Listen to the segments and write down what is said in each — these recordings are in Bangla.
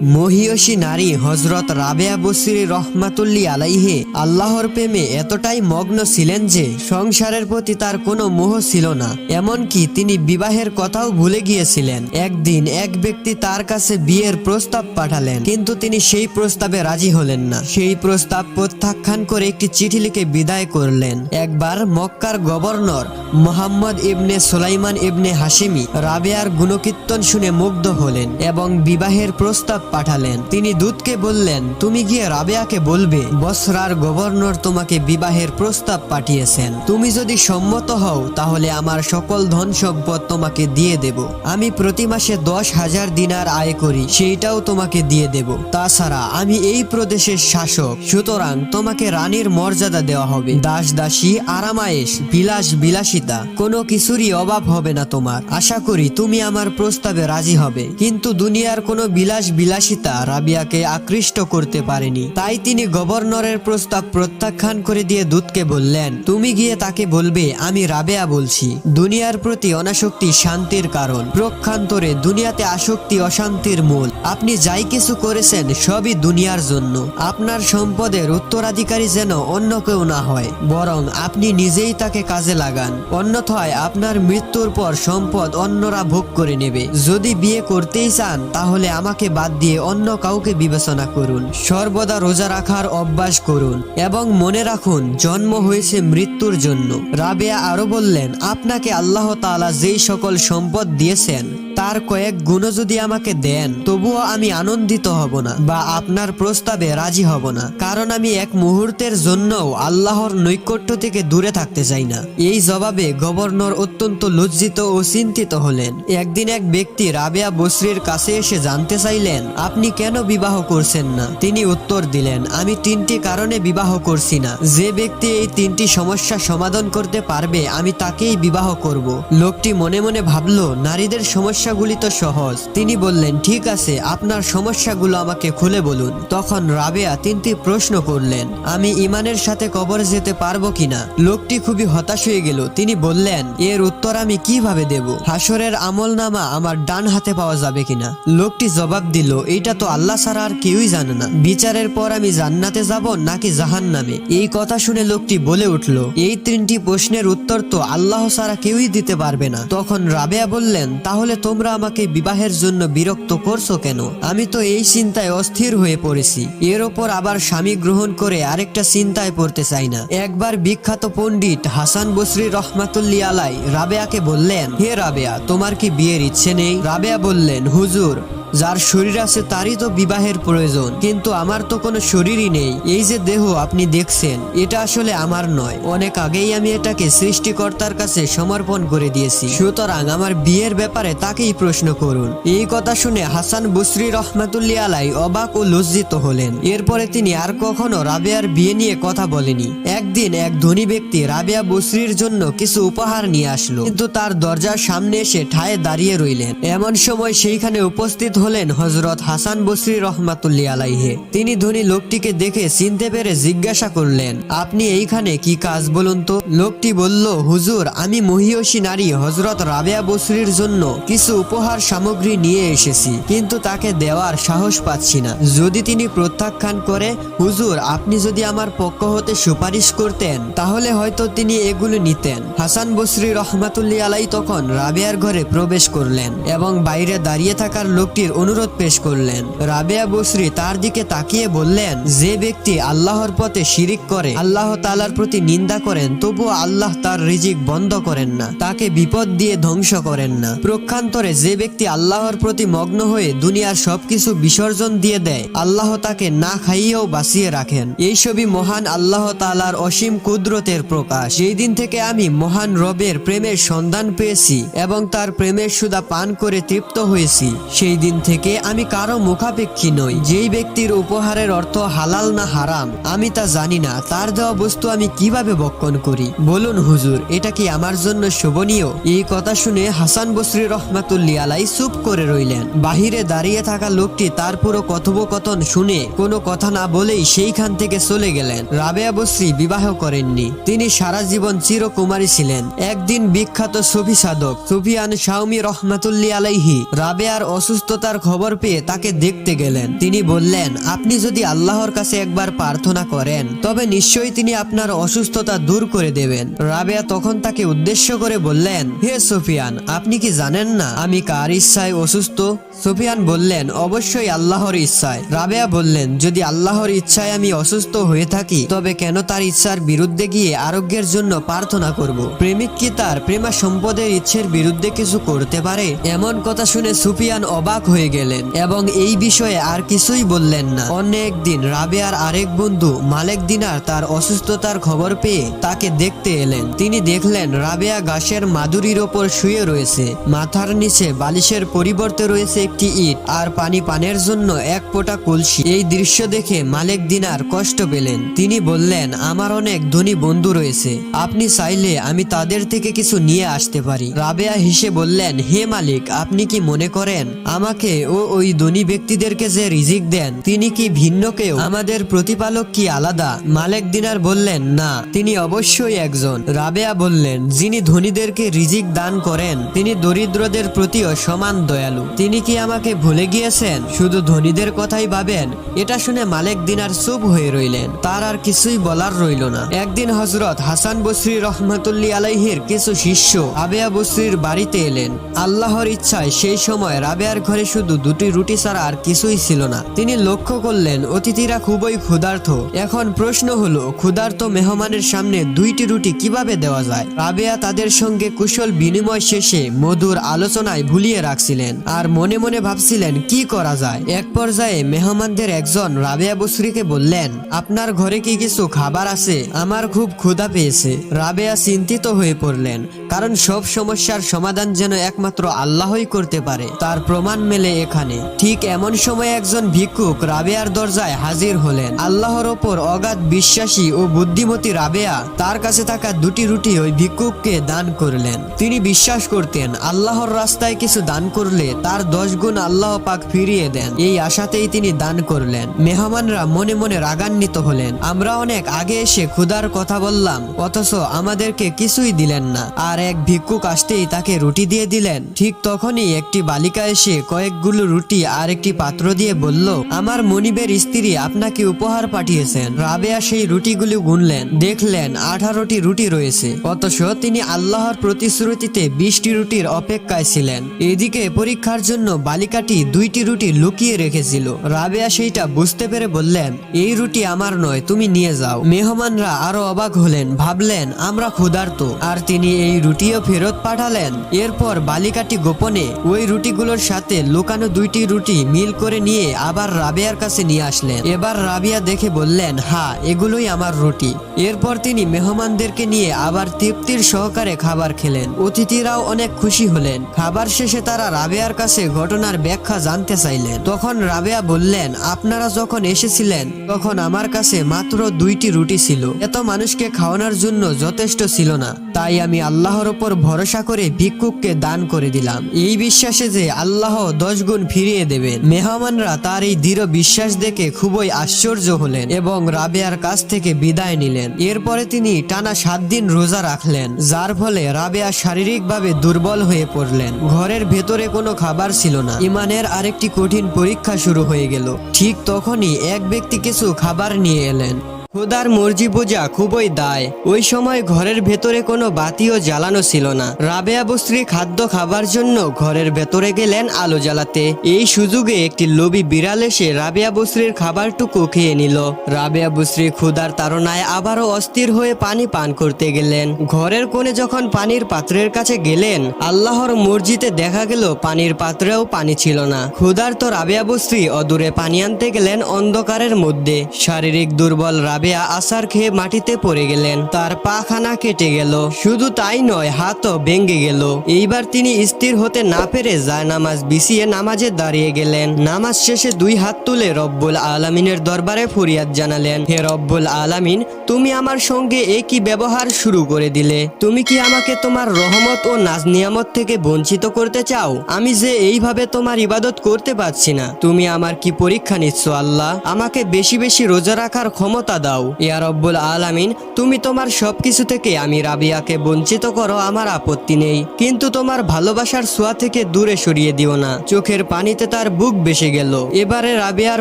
মহিয়সী নারী হজরত রাবেয়া বসির রহমাতুল্লি আলাইহে আল্লাহর প্রেমে এতটাই মগ্ন ছিলেন যে সংসারের প্রতি তার কোনো মোহ ছিল না। এমনকি তিনি বিবাহের কথাও ভুলে গিয়েছিলেন। একদিন এক ব্যক্তি তার কাছে বিয়ের প্রস্তাব পাঠালেন, কিন্তু তিনি সেই প্রস্তাবে রাজি হলেন না। সেই প্রস্তাব প্রত্যাখ্যান করে একটি চিঠি লিখে বিদায় করলেন। একবার মক্কার governor Muhammad ibn Sulaiman ibn Hashimi রাবেয়ার গুণকীর্তন শুনে মুগ্ধ হলেন এবং বিবাহের প্রস্তাব পাঠালেন। তিনি দূতকে বললেন, তুমি গিয়ে রাবেয়াকে বলবে, বসরার গভর্নর তোমাকে বিবাহের প্রস্তাব পাঠিয়েছেন। তুমি যদি সম্মত হও, তাহলে আমার সকল ধন সম্পদ তোমাকে দিয়ে দেব। আমি প্রতি মাসে দশ হাজার দিনার আয় করি, সেইটাও তোমাকে দিয়ে দেব। তাছাড়া আমি এই প্রদেশের শাসক, সুতরাং তোমাকে রানীর মর্যাদা দেওয়া হবে। দাস দাসী আরামায়েশ, বিলাস বিলাসিতা, কোনো কিছুরই অভাব হবে না তোমার। আশা করি তুমি আমার প্রস্তাবে রাজি হবে। কিন্তু দুনিয়ার কোনো বিলাস বিলাসিতা রাবিয়াকে আকৃষ্ট করতে পারেনি। তাই তিনি গভর্নরের প্রস্তাব প্রত্যাখ্যান করে দিয়ে দূতকে বললেন, তুমি গিয়ে তাকে বলবে, আমি রাবেয়া বলছি। দুনিয়ার প্রতি অনাসক্তি শান্তির কারণ। প্রক্ষান্তরে দুনিয়াতে আসক্তি অশান্তির মূল। আপনি যাই কিছু করেছেন, সবই দুনিয়ার জন্য। আপনার সম্পদের উত্তরাধিকারী যেন অন্য কেউ না হয়, বরং আপনি নিজেই তাকে কাজে লাগান। অন্যথায় আপনার মৃত্যুর পর সম্পদ অন্যরা ভোগ করে নেবে। যদি বিয়ে করতেই চান, তাহলে আমাকে বাদ দিয়ে অন্য কাউকে বিবেচনা করুন। সর্বদা রোজা রাখার অভ্যাস করুন এবং মনে রাখুন, জন্ম হয়েছে মৃত্যুর জন্য। রাবেয়া আরও বললেন, আপনাকে আল্লাহ তালা যেই সকল সম্পদ দিয়েছেন তার কয়েক গুণ যদি আমাকে দেন, তবুও আমি আনন্দিত হব না বা আপনার প্রস্তাবে রাজি হব না। কারণ আমি এক মুহূর্তের জন্যও আল্লাহর নৈকট্য থেকে দূরে থাকতে চাই না। এই জবাবে গভর্নর অত্যন্ত লজ্জিত ও চিন্তিত হলেন। একদিন এক ব্যক্তি রাবেয়া বসরির কাছে এসে জানতে চাইলেন, আপনি কেন বিবাহ করছেন না? তিনি উত্তর দিলেন, আমি তিনটি কারণে বিবাহ করছি না। যে ব্যক্তি এই তিনটি সমস্যা সমাধান করতে পারবে, আমি তাকেই বিবাহ করব। লোকটি মনে মনে ভাবলো, নারীদের সমস্যাগুলি তো সহজ। তিনি বললেন, ঠিক আছে, আপনার সমস্যাগুলো আমাকে খুলে বলুন। তখন রাবেয়া তিনটি প্রশ্ন করলেন, আমি ইমানের সাথে কবর যেতে পারব কিনা? লোকটি খুবই হতাশ হয়ে গেল। তিনি বললেন, এর উত্তর আমি কীভাবে দেব? হাসরের আমল নামা আমার ডান হাতে পাওয়া যাবে কিনা? লোকটি জবাব দিল এটা তো আল্লাহ ছাড়া আর কেউই জানে না। বিচারের পর আমি জান্নাতে যাব নাকি জাহান নামে এই কথা শুনে লোকটি বলে উঠল, এই তিনটি প্রশ্নের উত্তর তো আল্লাহ ছাড়া কেউই দিতে পারবে না। তখন রাবেয়া বললেন, তাহলে তোমরা আমাকে বিবাহের জন্য বিরক্ত করছ কেন? আমি তো এই চিন্তায় অস্থির হয়ে পড়েছি। এর ওপর আবার স্বামী গ্রহণ করে আরেকটা চিন্তায় পড়তে চাই না। একবার বিখ্যাত পণ্ডিত হাসান বসরি রহমাতুল্লি আলাই রাবেয়াকে বললেন, হে রাবেয়া, তোমার কি বিয়ের ইচ্ছে নেই? রাবেয়া বললেন, হুজুর যার শরীর আছে তারই তো বিবাহের প্রয়োজন। কিন্তু আমার তো কোনো শরীরই নেই। এই যে দেহ আপনি দেখছেন, এটা আসলে আমার নয়। অনেক আগেই আমি এটাকে সৃষ্টিকর্তার কাছে সমর্পণ করে দিয়েছি। সুতরাং আমার বিয়ের ব্যাপারে তাকেই প্রশ্ন করুন। এই কথা শুনে হাসান বসরি রহমাতুল্লি আলাই অবাক ও লজ্জিত হলেন। এরপরে তিনি আর কখনো রাবেয়ার বিয়ে নিয়ে কথা বলেনি। একদিন এক ধনী ব্যক্তি রাবেয়া বসরির জন্য কিছু উপহার নিয়ে আসলো। কিন্তু তার দরজার সামনে এসে ঠায়ে দাঁড়িয়ে রইলেন। এমন সময় সেইখানে উপস্থিত হলেন হজরত হাসান বসরি রহমাতুল্লি আলাইহে। তিনি ধনী লোকটিকে দেখে চিনতে পেরে জিজ্ঞাসা করলেন, আপনি এইখানে কি কাজ বলুন তো? লোকটি বলল, হুজুর, আমি মহিয়সী নারী হজরত রাবেয়া বসরির জন্য কিছু উপহার সামগ্রী নিয়ে এসেছি, কিন্তু তাকে দেওয়ার সাহস পাচ্ছি না। যদি তিনি প্রত্যাখ্যান করে, হুজুর, আপনি যদি আমার পক্ষ হতে সুপারিশ করতেন, তাহলে হয়তো তিনি এগুলো নিতেন। হাসান বসরি রহমাতুল্লি আলাই তখন রাবেয়ার ঘরে প্রবেশ করলেন এবং বাইরে দাঁড়িয়ে থাকার লোকটির অনুরোধ পেশ করলেন। রাবেয়া বসরি তার দিকে তাকিয়ে বললেন, যে ব্যক্তি আল্লাহর পথে শিরিক করে, আল্লাহ তালার প্রতি নিন্দা করেন, তবুও আল্লাহ তার রিজিক বন্ধ করেন না। তাকে বিপদ দিয়ে ধ্বংস করেন না। প্রক্ষান্তরে যে ব্যক্তি আল্লাহর প্রতি মগ্ন হয়ে দুনিয়ার সবকিছু বিসর্জন দিয়ে দেয়, আল্লাহ তাকে না খাইয়েও বাঁচিয়ে রাখেন। এই এইসবই মহান আল্লাহ তালার অসীম কুদরতের প্রকাশ। সেই দিন থেকে আমি মহান রবের প্রেমের সন্ধান পেয়েছি এবং তার প্রেমের সুদা পান করে তৃপ্ত হয়েছি, সেই দিন থেকে আমি কারও মুখাপেক্ষী নই। যেই ব্যক্তির উপহারের অর্থ হালাল না হারাম, আমি তা জানি না। তার দেওয়া বস্তু আমি কীভাবে বক্ষণ করি? বলুন, হুজুর, এটা কি আমার জন্য শোভনীয়? এই কথা শুনে হাসান বসরি রহমাতুল্লি আলাই চুপ করে রইলেন। বাহিরে দাঁড়িয়ে থাকা লোকটি তার পুরো কথোপকথন শুনে কোনো কথা না বলেই সেইখান থেকে চলে গেলেন। রাবেয়া বসরি বিবাহ করেননি। তিনি সারা জীবন চিরকুমারী ছিলেন। একদিন বিখ্যাত সুফি সাধক সুফিয়ান শাওমি রহমাতুল্লি আলাইহি রাবেয়ার অসুস্থতার অসুস্থতার খবর পেয়ে তাকে দেখতে গেলেন। তিনি বললেন, আপনি যদি আল্লাহর কাছে একবার প্রার্থনা করেন, তবে নিশ্চয়ই তিনি আপনার অসুস্থতা দূর করে দেবেন। রাবেয়া তখন তাকে উদ্দেশ্য করে বললেন, হে সুফিয়ান, আপনি কি জানেন না আমি কার ইচ্ছায় অসুস্থ? সুফিয়ান বললেন, অবশ্যই আল্লাহর ইচ্ছায়। রাবেয়া বললেন, যদি আল্লাহর ইচ্ছায় আমি অসুস্থ হয়ে থাকি, তবে কেন তার ইচ্ছার বিরুদ্ধে গিয়ে আরোগ্যের জন্য প্রার্থনা করব? প্রেমিক কি তার প্রেমা সম্পদের ইচ্ছের বিরুদ্ধে কিছু করতে পারে? এমন কথা শুনে সুফিয়ান অবাক হয়ে গেলেন এবং এই বিষয়ে আর কিছুই বললেন না। অন্য একদিন রাবেয়ার আরেক বন্ধু মালেক দিনার তার অসুস্থতার খবর পেয়ে তাকে দেখতে এলেন। তিনি দেখলেন রাবেয়া ঘাসের মাদুরির ওপর শুয়ে রয়েছে। মাথার নিচে বালিশের পরিবর্তে রয়েছে একটি ইট আর পানি পানের জন্য এক পোটা কলসি। এই দৃশ্য দেখে মালেক দিনার কষ্ট পেলেন। তিনি বললেন, আমার অনেক ধনী বন্ধু রয়েছে। আপনি চাইলে আমি তাদের থেকে কিছু নিয়ে আসতে পারি। রাবেয়া হেসে বললেন, হে মালিক, আপনি কি মনে করেন আমাকে ও ওই ধনী ব্যক্তিদেরকে যে রিজিক দেন, তিনি কি ভিন্ন কেউ? আমাদের প্রতিপালক কি আলাদা? মালেক দিনার বললেন, না, তিনি অবশ্যই একজন। রাবেয়া বললেন, যিনি ধনীদেরকে রিজিক দান করেন, তিনি দরিদ্রদের প্রতিও সমান দয়ালু। তিনি কি আমাকে ভুলে গিয়েছেন? শুধু ধনীদের কথাই ভাবেন? এটা শুনে মালেক দিনার চুপ হয়ে রইলেন। তার আর কিছুই বলার রইল না। একদিন হজরত হাসান বসরি রহমতুল্লি আলাইহির কিছু শিষ্য আবেয়া বসরির বাড়িতে এলেন। আল্লাহর ইচ্ছায় সেই সময় রাবেয়ার ঘরে শুধু দুটি রুটি ছাড়া আর কিছুই ছিল না। তিনি লক্ষ্য করলেন, অতিথিরা খুবই ক্ষুধার্ত। এখন প্রশ্ন হলো, ক্ষুধার্ত মেহমানের সামনে দুইটি রুটি কীভাবে দেওয়া যায়? রাবেয়া তাদের সঙ্গে কুশল বিনিময় শেষে মধুর আলোচনায় ভুলিয়ে রাখছিলেন আর মনে মনে ভাবছিলেন, কি করা যায়? এক পর্যায়ে মেহমানদের একজন রাবেয়া বসরিকে বললেন, আপনার ঘরে কি কিছু খাবার আছে? আমার খুব ক্ষুধা পেয়েছে। রাবেয়া চিন্তিত হয়ে পড়লেন, কারণ সব সমস্যার সমাধান যেন একমাত্র আল্লাহই করতে পারে। তার প্রমাণ মেলে এখানে। ঠিক এমন সময় একজন ভিক্ষুক রাবেয়ার দরজায় হাজির হলেন। আল্লাহর ওপর অগাধ বিশ্বাসী ও বুদ্ধিমতী রাবেয়া তার কাছে থাকা দুটি রুটি ওই ভিক্ষুককে দান করলেন। তিনি বিশ্বাস করতেন, আল্লাহর রাস্তায় কিছু দান করলে তার দশ গুণ আল্লাহ পাক ফিরিয়ে দেন। এই আশাতেই তিনি দান করলেন। মেহমানরা মনে মনে রাগান্বিত হলেন। আমরা অনেক আগে এসে ক্ষুধার কথা বললাম, অথচ আমাদেরকে কিছুই দিলেন না। আর এক ভিক্ষুক আসতেই তাকে রুটি দিয়ে দিলেন। ঠিক তখনই একটি বালিকা এসে কয়েকগুলো রুটি আর একটি পাত্র দিয়ে বলল, আমার মনিবের স্ত্রী আপনাকে উপহার পাঠিয়েছেন। রাবেয়া সেই রুটিগুলো গুনলেন, দেখলেন আঠারোটি রুটি রয়েছে, অথচ তিনি আল্লাহর প্রতিশ্রুতিতে বিশটি রুটির অপেক্ষায় ছিলেন। এদিকে পরীক্ষার জন্য বালিকাটি দুইটি রুটি লুকিয়ে রেখেছিল। রাবেয়া সেইটা বুঝতে পেরে বললেন, এই রুটি আমার নয়, তুমি নিয়ে যাও। মেহমানরা আরও অবাক হলেন, ভাবলেন, আমরা ক্ষুধার্ত। আর তিনি এই রুটিও ফেরত পাঠালেন। এরপর বালিকাটি গোপনে ওই রুটিগুলোর সাথে লুকানো দুইটি রুটি মিল করে নিয়ে আবার রাবেয়ার কাছে নিয়ে আসলেন। এবার রাবিয়া দেখে বললেন হ্যাঁ এগুলোই আমার রুটি। এরপর তিনি মেহমানদেরকে নিয়ে আবার তৃপ্তির সহকারে খাবার খেলেন। অতিথিরাও অনেক খুশি হলেন। খাবার শেষে তারা রাবেয়ার কাছে ঘটনার ব্যাখ্যা জানতে চাইলেন। তখন রাবেয়া বললেন, আপনারা যখন এসেছিলেন, তখন আমার কাছে মাত্র দুইটি রুটি ছিল। এত মানুষকে খাওয়ানোর জন্য যথেষ্ট ছিল না। তাই আমি আল্লাহর ওপর ভরসা করে ভিক্ষুককে দান করে দিলাম। এই বিশ্বাসে যে আল্লাহ দশ গুণ ফিরিয়ে দেবেন। মেহমানরা তার এই দৃঢ় বিশ্বাস দেখে খুবই আশ্চর্য হলেন এবং রাবেয়ার কাছ থেকে বিদায় নিলেন। এরপরে তিনি টানা সাত দিন রোজা রাখলেন, যার ফলে রাবেয়া শারীরিকভাবে দুর্বল হয়ে পড়লেন। ঘরের ভেতরে কোনো খাবার ছিল না। ইমানের আরেকটি কঠিন পরীক্ষা শুরু হয়ে গেল। ঠিক তখনই এক ব্যক্তি কিছু খাবার নিয়ে এলেন। খোদার মর্জি বোঝা খুবই দায়। ওই সময় ঘরের ভেতরে কোনো বাতিও জ্বালানো ছিল না। রাবেয়া বস্ত্রী খাদ্য খাবার জন্য ঘরের ভেতরে গেলেন আলো জ্বালাতে। এই সুযোগে একটি লোভী বিড়াল এসে রাবেয়া বস্ত্রীর খাবারটুকু খেয়ে নিল। রাবেয়া বস্ত্রী ক্ষুদার তাড়নায় আবারও অস্থির হয়ে পানি পান করতে গেলেন। ঘরের কোণে যখন পানির পাত্রের কাছে গেলেন, আল্লাহর মর্জিতে দেখা গেল পানির পাত্রেও পানি ছিল না। ক্ষুধার্ত রাবেয়া বস্ত্রী অদূরে পানি আনতে গেলেন অন্ধকারের মধ্যে। শারীরিক দুর্বল রাবেয়া আসার খেয়ে মাটিতে পড়ে গেলেন। তার পাখানা কেটে গেল। শুধু তাই নয়, হাতও ভেঙে গেল। এইবার তিনি স্থির হতে না পেরে যায় নামাজ বিছিয়ে নামাজে দাঁড়িয়ে গেলেন। নামাজ শেষে দুই হাত তুলে রব্বুল আলামিনের দরবারে ফরিয়াদ জানালেন, হে রব্বুল আলামিন, তুমি আমার সঙ্গে একই ব্যবহার শুরু করে দিলে। তুমি কি আমাকে তোমার রহমত ও নাজ নিয়ামত থেকে বঞ্চিত করতে চাও? আমি যে এইভাবে তোমার ইবাদত করতে পারছি না। তুমি আমার কি পরীক্ষা নিচ্ছ আল্লাহ? আমাকে বেশি বেশি রোজা রাখার ক্ষমতা দাও। দাও। ইয়া রব্বুল আলামিন, তুমি তোমার সবকিছু থেকে আমি রাবিয়াকে বঞ্চিত করো, আমার আপত্তি নেই। কিন্তু তোমার ভালোবাসার ছোঁয়া থেকে দূরে সরিয়ে দিও না। চোখের পানিতে তার বুক বেসে গেল। এবারে রাবিয়ার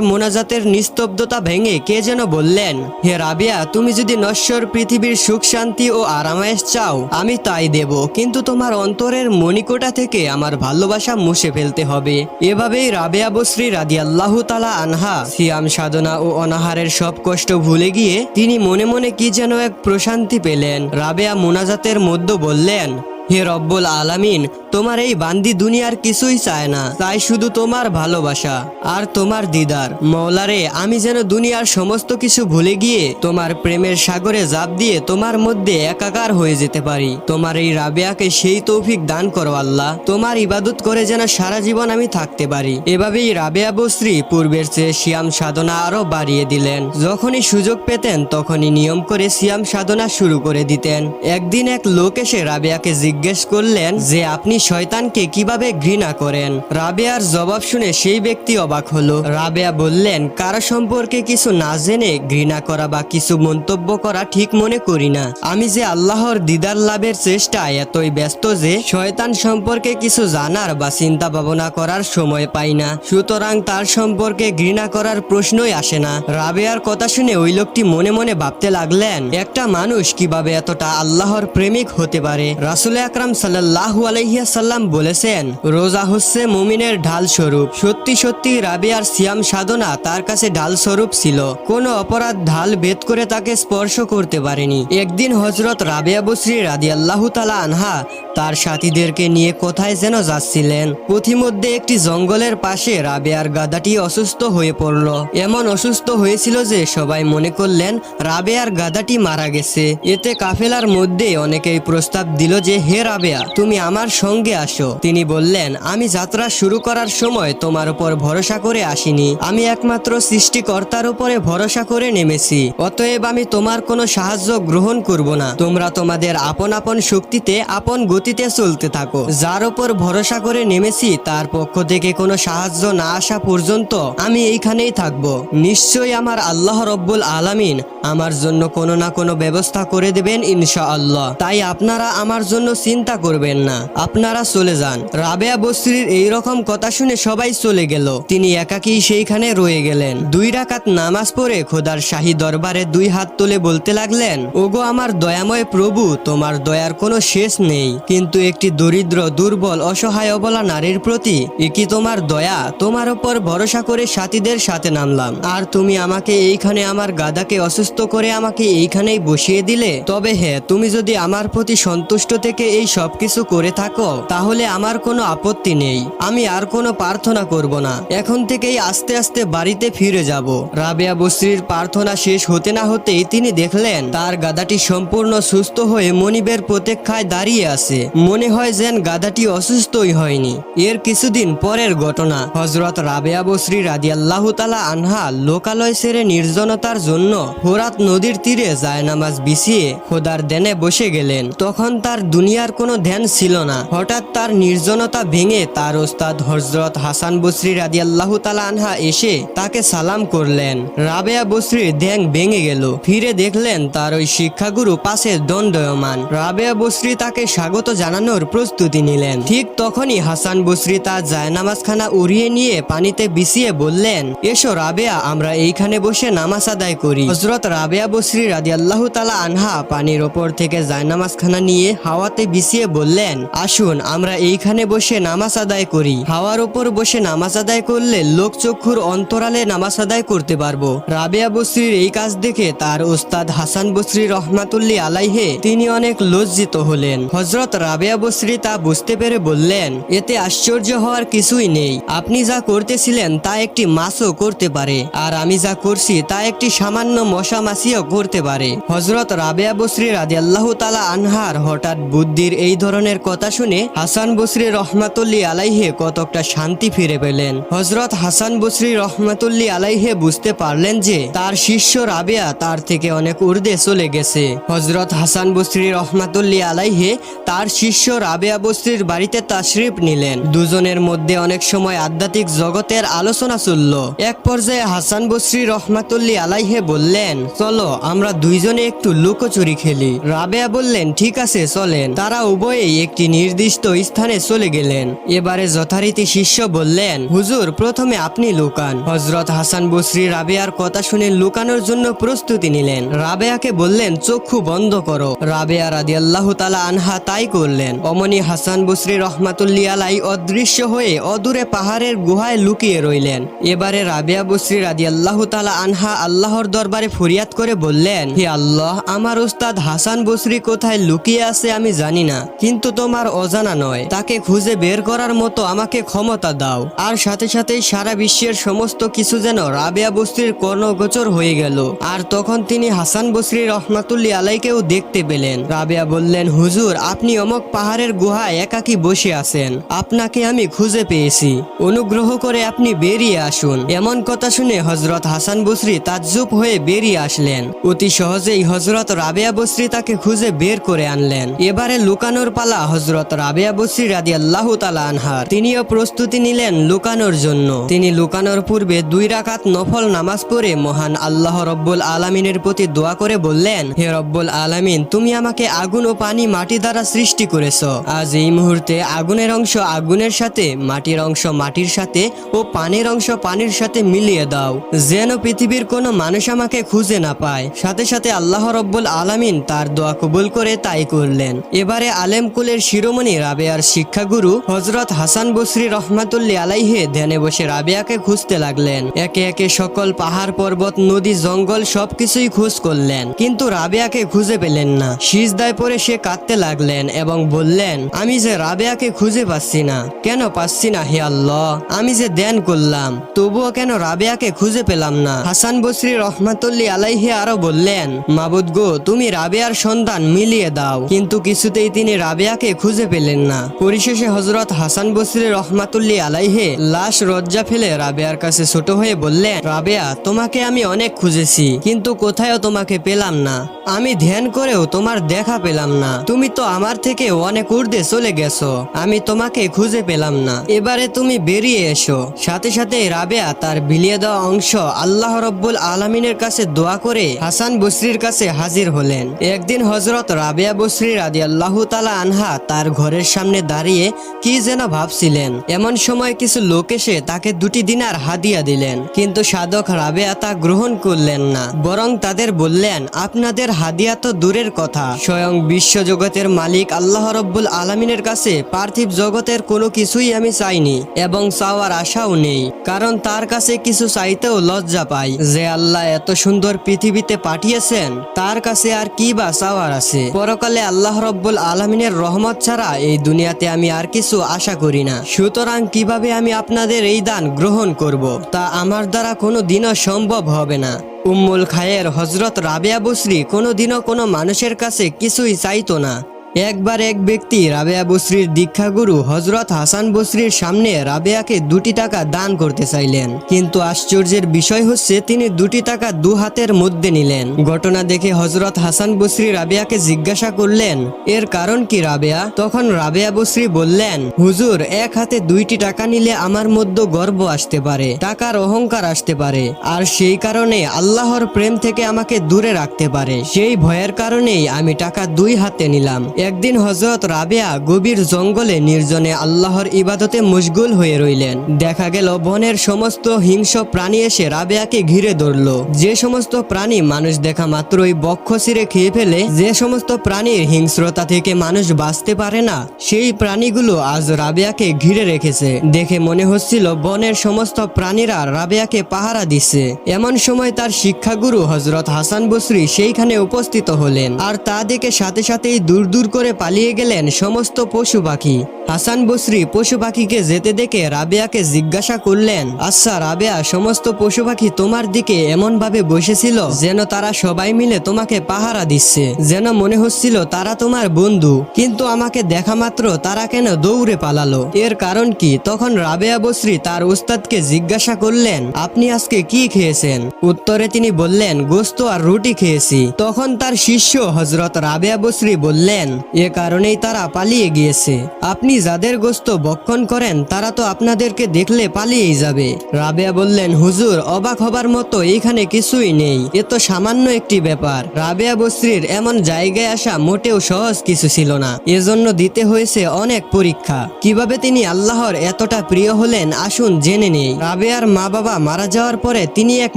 মোনাজাতের নিস্তব্ধতা ভেঙে কে যেন বললেন, হে রাবিয়া, তুমি যদি নশ্বর পৃথিবীর সুখ, শান্তি ও আরামায়েশ চাও, আমি তাই দেব। কিন্তু তোমার অন্তরের মণিকোটা থেকে আমার ভালোবাসা মুছে ফেলতে হবে। এভাবেই রাবেয়া বশ্রী রাদি আল্লাহ তালা আনহা, সিয়াম, সাধনা ও অনাহারের সব কষ্ট ভুলে গিয়ে তিনি মনে মনে কি যেন এক প্রশান্তি পেলেন। রাবেয়া মোনাজাতের মধ্য বললেন হে রব্বুল আলামিন, তোমার এই বান্দি দুনিয়ার কিছুই চায় না। তাই শুধু তোমার ভালোবাসা আর তোমার দিদার। মৌলারে আমি যেন দুনিয়ার সমস্ত কিছু ভুলে গিয়ে তোমার প্রেমের সাগরে জাপ দিয়ে তোমার মধ্যে একাকার হয়ে যেতে পারি। তোমার এই রাবেয়াকে সেই তৌফিক দান করো আল্লাহ। তোমার ইবাদত করে যেন সারা জীবন আমি থাকতে পারি। এভাবেই রাবেয়া বস্ত্রী পূর্বের চেয়ে সিয়াম সাধনা আরও বাড়িয়ে দিলেন। যখনই সুযোগ পেতেন, তখনই নিয়ম করে সিয়াম সাধনা শুরু করে দিতেন। একদিন এক লোক এসে রাবেয়াকে জিজ্ঞেস করলেন যে আপনি শয়তানকে কীভাবে ঘৃণা করেন? রাবেয়ার জবাব শুনে সেই ব্যক্তি অবাক হলো। রাবেয়া বললেন, কারও সম্পর্কে কিছু না জেনে ঘৃণা করা বা কিছু মন্তব্য করা ঠিক মনে করি না। আমি যে আল্লাহর দিদার লাভের চেষ্টায় এতই ব্যস্ত যে শয়তান সম্পর্কে কিছু জানার বা চিন্তা ভাবনা করার সময় পাই না। সুতরাং তার সম্পর্কে ঘৃণা করার প্রশ্নই আসে না। রাবেয়ার কথা শুনে ওই লোকটি মনে মনে ভাবতে লাগলেন, একটা মানুষ কীভাবে এতটা আল্লাহর প্রেমিক হতে পারে? রাসুল আকরাম সাল্লাহু আলহিয়াসাল্লাম বলেছেন, রোজা হচ্ছে মুমিনের ঢাল স্বরূপ। সত্যি সত্যি রাবিয়ার সিয়াম সাধনা তার কাছে ঢাল স্বরূপ ছিল। কোনো অপরাধ ঢাল ভেদ করে তাকে স্পর্শ করতে পারেনি। একদিন হজরত রাবিয়া রাদি আল্লাহ তালা আনহা তার সাথীদেরকে নিয়ে কোথায় যেন যাচ্ছিলেন। পথিমধ্যে একটি জঙ্গলের পাশে রাবেয়ার গাদাটি অসুস্থ হয়ে পড়ল। এমন অসুস্থ হয়েছিল যে সবাই মনে করলেন, রাবেয়ার গাদাটি মারা গেছে। এতে কাফেলার মধ্যে অনেকেই প্রস্তাব দিল যে হে রাবেয়া, তুমি আমার সঙ্গে আসো। তিনি বললেন, আমি যাত্রা শুরু করার সময় তোমার উপর ভরসা করে আসিনি। আমি একমাত্র সৃষ্টিকর্তার উপরে ভরসা করে নেমেছি। অতএব আমি তোমার কোনো সাহায্য গ্রহণ করব না। তোমরা তোমাদের আপন আপন শক্তিতে, আপন গতিতে চলতে থাকো। যার উপর ভরসা করে নেমেছি, তার পক্ষ থেকে কোনো সাহায্য না আসা পর্যন্ত আমি এইখানেই থাকব। নিশ্চয়ই আমার আল্লাহ রব্বুল আলামিন আমার জন্য কোনো না কোনো ব্যবস্থা করে দেবেন ইনশা আল্লাহ তাই আপনারা আমার জন্য চিন্তা করবেন না। আপনারা চলে যান। রাবেয়া বস্ত্রীর এই রকম কথা শুনে সবাই চলে গেল। তিনি একাকী সেইখানে রয়ে গেলেন। দুই রাকাত নামাজ পড়ে খোদার শাহী দরবারে দুই হাত তুলে বলতে লাগলেন, ওগো আমার দয়াময় প্রভু, তোমার দয়ার কোনো শেষ নেই। কিন্তু একটি দরিদ্র, দুর্বল, অসহায়, অবলা নারীর প্রতি এ কি তোমার দয়া, তোমার ওপর ভরসা করে সাথীদের সাথে নামলাম। আর তুমি আমাকে এইখানে আমার গাদাকে অসুস্থ করে আমাকে এইখানেই বসিয়ে দিলে? তবে হ্যাঁ তুমি যদি আমার প্রতি সন্তুষ্ট থেকে এই সব কিছু করে থাকো, তাহলে আমার কোনো আপত্তি নেই। আমি আর কোনো প্রার্থনা করব না। এখন থেকেই আস্তে আস্তে বাড়িতে ফিরে যাব। রাবেয়া বস্ত্রীর প্রার্থনা শেষ হতে না হতেই তিনি দেখলেন, তার গাদাটি সম্পূর্ণ সুস্থ হয়ে মনিবের প্রতীক্ষায় দাঁড়িয়ে আছে। মনে হয় যেন গাদাটি অসুস্থই হয়নি। এর কিছুদিন পরের ঘটনা। হজরত রাবেয়া বসরি রাদিয়াল্লাহ তালা আনহা লোকালয় সেরে নির্জনতার জন্য হোরাত নদীর তীরে জায়নামাজ বিছিয়ে খোদার দেনে বসে গেলেন। তখন তার দুনিয়ার কোনো ধ্যান ছিল না। হঠাৎ তার নির্জনতা ভেঙে তার ওস্তাদ হজরত হাসান বসরি রাদিয়াল্লাহ তালা আনহা এসে তাকে সালাম করলেন। রাবেয়া বসরির ধ্যান ভেঙে গেল। ফিরে দেখলেন তার ওই শিক্ষাগুরু পাশে দণ্ডয়মান। রাবেয়া বসরি তাকে স্বাগত জানানোর প্রস্তুতি নিলেন। ঠিক তখনই হাসান বসরি তার জায়নামাজখানা উড়িয়ে নিয়ে পানিতে বিছিয়ে বললেন, এসো রাবেয়া, আমরা এইখানে বসে নামাজ আদায় করি। হজরত রাবেয়া বসরি রাদি আল্লাহ তালা আনহা পানির ওপর থেকে জায়নামাজখানা নিয়ে হাওয়াতে বিছিয়ে বললেন, আসুন, আমরা এইখানে বসে নামাজ আদায় করি। হাওয়ার ওপর বসে নামাজ আদায় করলে লোক চক্ষুর অন্তরালে নামাজ আদায় করতে পারব। রাবেয়া বসরির এই কাজ দেখে তার ওস্তাদ হাসান বসরি রহমাতুল্লি আলাইহে তিনি অনেক লজ্জিত হলেন। হজরত রাবেয়া বসরি তা বুঝতে পেরে বললেন, এতে আশ্চর্য হওয়ার কিছুই নেই। আপনি যা করতেছিলেন তা একটি মাছও করতে পারে, আর আমি যা করছি তা একটি সামান্য মশা মাছিও করতে পারে। হজরত রাবেয়া বসরি রাজি আল্লাহ তালা আনহার হঠাৎ বুদ্ধি ইহুদির এই ধরনের কথা শুনে হাসান বসরি রহমাতুল্লি আলাইহে কতকটা শান্তি ফিরে পেলেন। হজরত হাসান বসরি রহমাতুল্লি আলাইহে বুঝতে পারলেন যে তার শিষ্য রাবেয়া তার থেকে অনেক ঊর্ধ্বে চলে গেছে। হজরত হাসান বসরি রহমাতুল্লি আলাইহে তার শিষ্য রাবেয়া বসরির বাড়িতে তাশরিফ নিলেন। দুজনের মধ্যে অনেক সময় আধ্যাত্মিক জগতের আলোচনা চলল। এক পর্যায়ে হাসান বসরি রহমাতুল্লি আলাইহে বললেন, চলো, আমরা দুইজনে একটু লুকোচুরি খেলি। রাবেয়া বললেন, ঠিক আছে, চলেন। তারা উভয়েই একটি নির্দিষ্ট স্থানে চলে গেলেন। এবারে যথারীতি শিষ্য বললেন, হুজুর, প্রথমে আপনি লুকান। হজরত হাসান বসরি রাবেয়ার কথা শুনে লুকানোর জন্য প্রস্তুতি নিলেন। রাবেয়াকে বললেন, চক্ষু বন্ধ করো। রাবেয়া রাদি আল্লাহ তালা আনহা তাই করলেন। অমনি হাসান বসরি রহমাতুল্লি আলাই অদৃশ্য হয়ে অদূরে পাহাড়ের গুহায় লুকিয়ে রইলেন। এবারে রাবেয়া বসরি রাদি আল্লাহ তালা আনহা আল্লাহর দরবারে ফরিয়াদ করে বললেন, হে আল্লাহ, আমার উস্তাদ হাসান বসরি কোথায় লুকিয়ে আছে আমি জানি না, কিন্তু তোমার অজানা নয়। তাকে খুঁজে বের করার মতো আমাকে ক্ষমতা দাও। আর সাথে সাথে সারা বিশ্বের সমস্ত কিছু যেন রাবেয়া বস্রির কর্ণগোচর হয়ে গেল। আর তখন তিনি হাসান বসরি রহমাতুল্লি আলাইকেও দেখতে পেলেন। রাবেয়া বললেন, হুজুর, আপনি অমক পাহাড়ের গুহায় একাকী বসে আছেন। আপনাকে আমি খুঁজে পেয়েছি। অনুগ্রহ করে আপনি বেরিয়ে আসুন। এমন কথা শুনে হজরত হাসান বসরি তাজ্জুব হয়ে বেরিয়ে আসলেন। অতি সহজেই হজরত রাবেয়া বসরি তাকে খুঁজে বের করে আনলেন। এবারে লুকানোর পালা হজরত রাবেয়া বসরি রাদি আল্লাহ আনহার। তিনিও প্রস্তুতি নিলেন লুকানোর জন্য। তিনি লুকানোর পূর্বে দুই রাকাত নফল নামাজ পড়ে মহান আল্লাহ রব্বুল আলমিনের প্রতি দোয়া করে বললেন, হে রব্বুল আলামিন, তুমি আমাকে আগুন ও পানি মাটি দ্বারা সৃষ্টি করেছ। আজ এই মুহূর্তে আগুনের অংশ আগুনের সাথে, মাটির অংশ মাটির সাথে ও পানির অংশ পানির সাথে মিলিয়ে দাও। যেন পৃথিবীর কোনো মানুষ আমাকে খুঁজে না পায়। সাথে সাথে আল্লাহ রব্বুল আলামিন তার দোয়া কবুল করে তাই করলেন। এবারে আলেম কুলের শিরোমণি রাবেয়ার শিক্ষাগুরু হজরত হাসান বসরি রহমাতুল্লি আলাইহে ধ্যানে বসে রাবেয়াকে খুঁজতে লাগলেন। একে একে সকল পাহাড়, পর্বত, নদী, জঙ্গল সবকিছুই খোঁজ করলেন। কিন্তু রাবেয়াকে খুঁজে পেলেন না। সিজদায় পরে সে কাঁদতে লাগলেন এবং বললেন, আমি যে রাবেয়াকে খুঁজে পাচ্ছি না, কেন পাচ্ছি না হে আল্লাহ? আমি যে ধ্যান করলাম, তবুও কেন রাবেয়াকে খুঁজে পেলাম না? হাসান বসরি রহমাতুল্লি আলাইহে আরও বললেন, মাবুদ গো, তুমি রাবেয়ার সন্তান মিলিয়ে দাও। কিন্তু কিছুতেই তিনি রাবেয়াকে খুঁজে পেলেন না। পরিশেষে হজরত হাসান বসির রহমাতুল্লি আলাইহে লাশ রজ্জা ফেলে রাবেয়ার কাছে ছোট হয়ে বললেন, রাবেয়া, তোমাকে আমি অনেক খুঁজেছি, কিন্তু কোথায়ও তোমাকে পেলাম না। আমি ধ্যান করেও তোমার দেখা পেলাম না। তুমি তো আমার থেকে অনেক ঊর্ধ্বে চলে গেছো। আমি তোমাকে খুঁজে পেলাম না। এবারে তুমি বেরিয়ে এসো। সাথে সাথে রাবেয়া তার বিলিয়ে দেওয়া অংশ আল্লাহ রব্বুল আলমিনের কাছে দোয়া করে হাসান বসরির কাছে হাজির হলেন। একদিন হজরত রাবেয়া বসরি রাদি আল্লাহ তালা আনহা তার ঘরের সামনে দাঁড়িয়ে কি যেন ভাবছিলেন। এমন সময় কিছু লোক এসে তাকে দুটি দিনার হাদিয়া দিলেন। কিন্তু সাধক রাবেয়া তা গ্রহণ করলেন না। বরং তাদের বললেন, আপনাদের হাদিয়া তো দূরের কথা। স্বয়ং বিশ্ব জগতের মালিক আল্লাহ রব্বুল আলমিনের কাছে পার্থিব জগতের কোনো কিছুই আমি চাইনি এবং চাওয়ার আশাও নেই, কারণ তার কাছে কিছু চাইতেও লজ্জা পাই। যে আল্লাহ এত সুন্দর পৃথিবীতে পাঠিয়েছেন, তার কাছে আর কি বা চাওয়ার আছে? পরকালে আল্লাহ রব্বুল আলমিনের রহমত ছাড়া এই দুনিয়াতে আমি আর কিছু আশা করি না। সুতরাং কীভাবে আমি আপনাদের এই দান গ্রহণ করব, তা আমার দ্বারা কোনো দিনও সম্ভব হবে না। উম্মুল খায়ের হজরত রাবেয়া বসরি কোনোদিনও কোনো মানুষের কাছে কিছুই চাইত না। একবার এক ব্যক্তি রাবেয়া বসরির দীক্ষাগুরু হজরত হাসান বসরির সামনে রাবেয়াকে দুটি টাকা দান করতে চাইলেন। কিন্তু আশ্চর্যের বিষয় হচ্ছে, তিনি দুটি টাকা দু হাতের মধ্যে নিলেন। ঘটনা দেখে হজরত হাসান বসরি রাবেয়াকে জিজ্ঞাসা করলেন, এর কারণ কি রাবেয়া? তখন রাবেয়া বসরি বললেন, হুজুর, এক হাতে দুইটি টাকা নিলে আমার মধ্যে গর্ব আসতে পারে, টাকার অহংকার আসতে পারে, আর সেই কারণে আল্লাহর প্রেম থেকে আমাকে দূরে রাখতে পারে। সেই ভয়ের কারণেই আমি টাকা দুই হাতে নিলাম। একদিন হজরত রাবেয়া গভীর জঙ্গলে নির্জনে আল্লাহর ইবাদতে মশগুল হয়ে রইলেন। দেখা গেল, বনের সমস্ত হিংস্র প্রাণী এসে রাবেয়াকে ঘিরে ধরল। যে সমস্ত প্রাণী মানুষ দেখা মাত্রই বক্ষ ছিঁড়ে খেয়ে ফেলে, যে সমস্ত প্রাণীর হিংস্রতা থেকে মানুষ বাঁচতে পারে না, সেই প্রাণীগুলো আজ রাবেয়াকে ঘিরে রেখেছে। দেখে মনে হচ্ছিল, বনের সমস্ত প্রাণীরা রাবেয়াকে পাহারা দিচ্ছে। এমন সময় তার শিক্ষাগুরু হজরত হাসান বসরি সেইখানে উপস্থিত হলেন। আর তা দেখে সাথে সাথেই দূর দূর করে পালিয়ে গেলেন সমস্ত পশু পাখি। হাসান বসরি পশু পাখিকে যেতে দেখে রাবেয়াকে জিজ্ঞাসা করলেন আচ্ছা রাবেয়া, সমস্ত পশু পাখি তোমার দিকে এমন ভাবে বসেছিল যেন তারা সবাই মিলে তোমাকে পাহারা দিচ্ছে, যেন মনে হচ্ছিল তারা তোমার বন্ধু, কিন্তু আমাকে দেখা মাত্র তারা কেন দৌড়ে পালালো? এর কারণ কি? তখন রাবেয়া বসরি তার উস্তাদকে জিজ্ঞাসা করলেন, আপনি আজকে কি খেয়েছেন? উত্তরে তিনি বললেন, গোস্ত আর রুটি খেয়েছি। তখন তার শিষ্য হজরত রাবেয়া বসরি বললেন এ কারণেই তারা পালিয়ে গিয়েছে। আপনি যাদের গোস্ত বক্ষণ করেন, তারা তো আপনাদেরকে দেখলে পালিয়েই যাবে। রাবেয়া বললেন, হুজুর, অবাক হবার মতো এখানে কিছুই নেই। এ তো সামান্য একটি ব্যাপার। রাবেয়া বসরির এমন জায়গায় আসা মোটেও সহজ কিছু ছিল না। এজন্য দিতে হয়েছে অনেক পরীক্ষা। কীভাবে তিনি আল্লাহর এতটা প্রিয় হলেন, আসুন জেনে নেই। রাবেয়ার মা বাবা মারা যাওয়ার পরে তিনি এক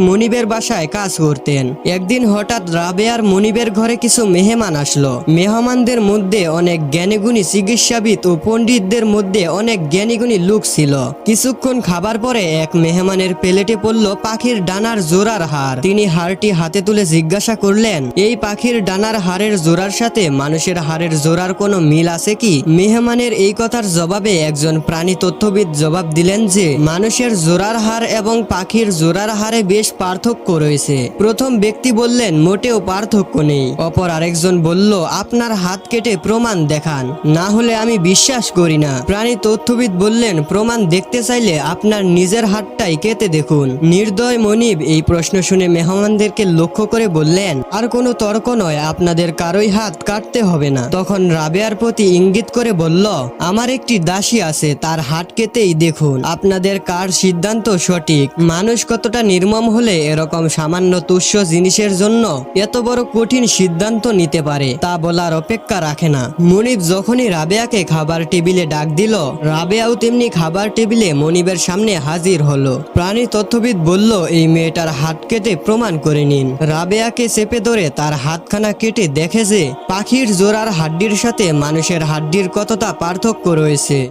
মনিবের বাসায় কাজ করতেন। একদিন হঠাৎ রাবেয়ার মনিবের ঘরে কিছু মেহমান আসলো। মেহমানদের মধ্যে অনেক জ্ঞানীগুণী চিকিৎসাবিদ ও পণ্ডিতদের মধ্যে অনেক জ্ঞানীগুণী লোক ছিল। কিছুক্ষণ খাবার পরে এক মেহমানের প্লেটে পড়ল পাখির ডানার জোড়ার হার। তিনি হারটি হাতে তুলে জিজ্ঞাসা করলেন, এই পাখির ডানার হারের জোড়ার সাথে মানুষের হারের জোড়ার কোনো মিল আছে কি? মেহমানের এই কথার জবাবে একজন প্রাণী তথ্যবিদ জবাব দিলেন যে, মানুষের জোড়ার হার এবং পাখির জোড়ার হারে বেশ পার্থক্য রয়েছে। প্রথম ব্যক্তি বললেন, মোটেও পার্থক্য নেই। অপর আরেকজন বলল, আপনার হাত কেটে প্রমাণ দেখান। না হলে আমি বিশ্বাস করি না। প্রাণী তথ্যবিদ বললেন, প্রমাণ দেখতে চাইলে আপনার নিজের হাতটাই কেটে দেখুন। নির্দয় মনিব এই প্রশ্ন শুনে মেহমানদেরকে লক্ষ্য করে বললেন, আর কোনো তর্ক নয়, আপনাদের কারোই হাত কাটতে হবে না। তখন রাবেয়ার প্রতি ইঙ্গিত করে বলল, আমার একটি দাসী আছে, তার হাত কেটেই দেখুন। আপনাদের কার সিদ্ধান্ত সঠিক? মানুষ কতটা নির্মম হলে এরকম সামান্য তুচ্ছ জিনিসের জন্য এত বড় কঠিন সিদ্ধান্ত নিতে পারে, তা বলার অপেক্ষা রাখে না। মনিব যখনই রাবেয়াকে খাবার টেবিলে ডাক দিল, রাবেয়াও তেমনি খাবার টেবিলে মনিবের সামনে হাজির হলো। প্রাণী তথ্যবিদ বলল, এই মেয়েটার হাত কেটে প্রমাণ করে নিন। রাবেয়াকে চেপে ধরে তার হাতখানা কেটে দেখে যে পাখির জোড়ার হাড্ডির সাথে মানুষের হাড্ডির কতটা পার্থক্য রয়েছে।